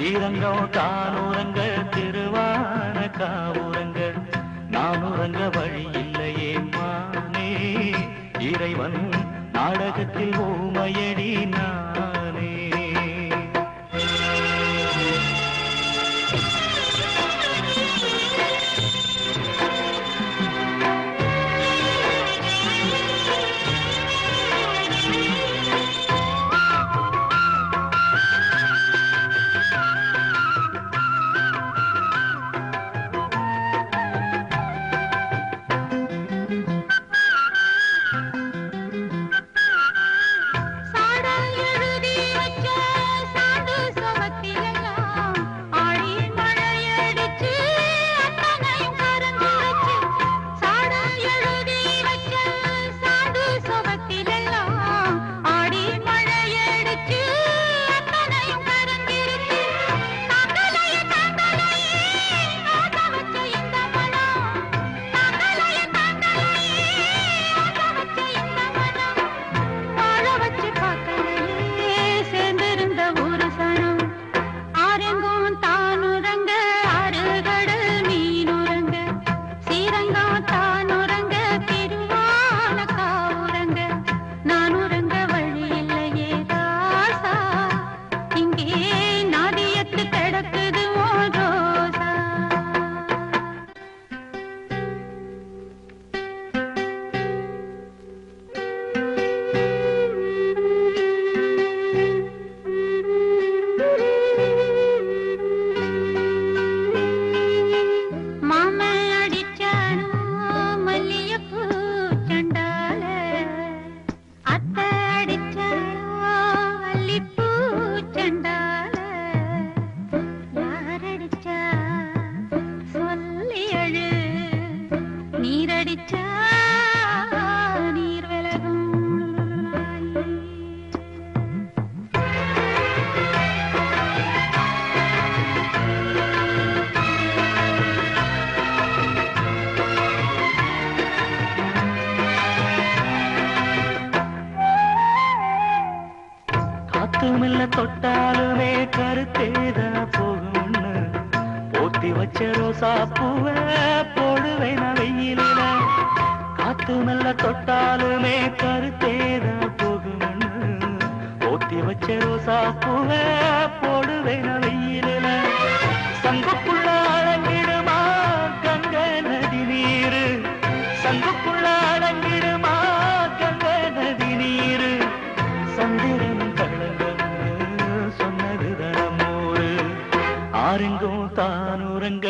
ஸ்ரீரங்கம் தான் திருவான காவுறங்க நானூரங்க வழி இல்லையே மானே. இறைவன் நாடகத்தில் ஓமையடி நான். நீரடிச்சா நீர் விலகும். காத்து தொட்டாலுமே கருத்தேதா போகும்னு. போத்தி வச்ச ரோசா பூவ போடுவேன் நான் காத்து மெல்ல தொட்டாலுமே கருத்தேதா போகும்னு. ஓத்தி வச்ச ரோசா பூவ போடுவேன் நான் வெயிலில. சங்குக்குள்ள அடங்கிடுமா கங்க நதி நீரு. சங்குக்குள்ள அடங்கிடுமா கங்க நதி நீரு. சந்திரன் கலங்கன்னு சொன்னது தனமோரு ஆரெங்கும் தான் உறங்க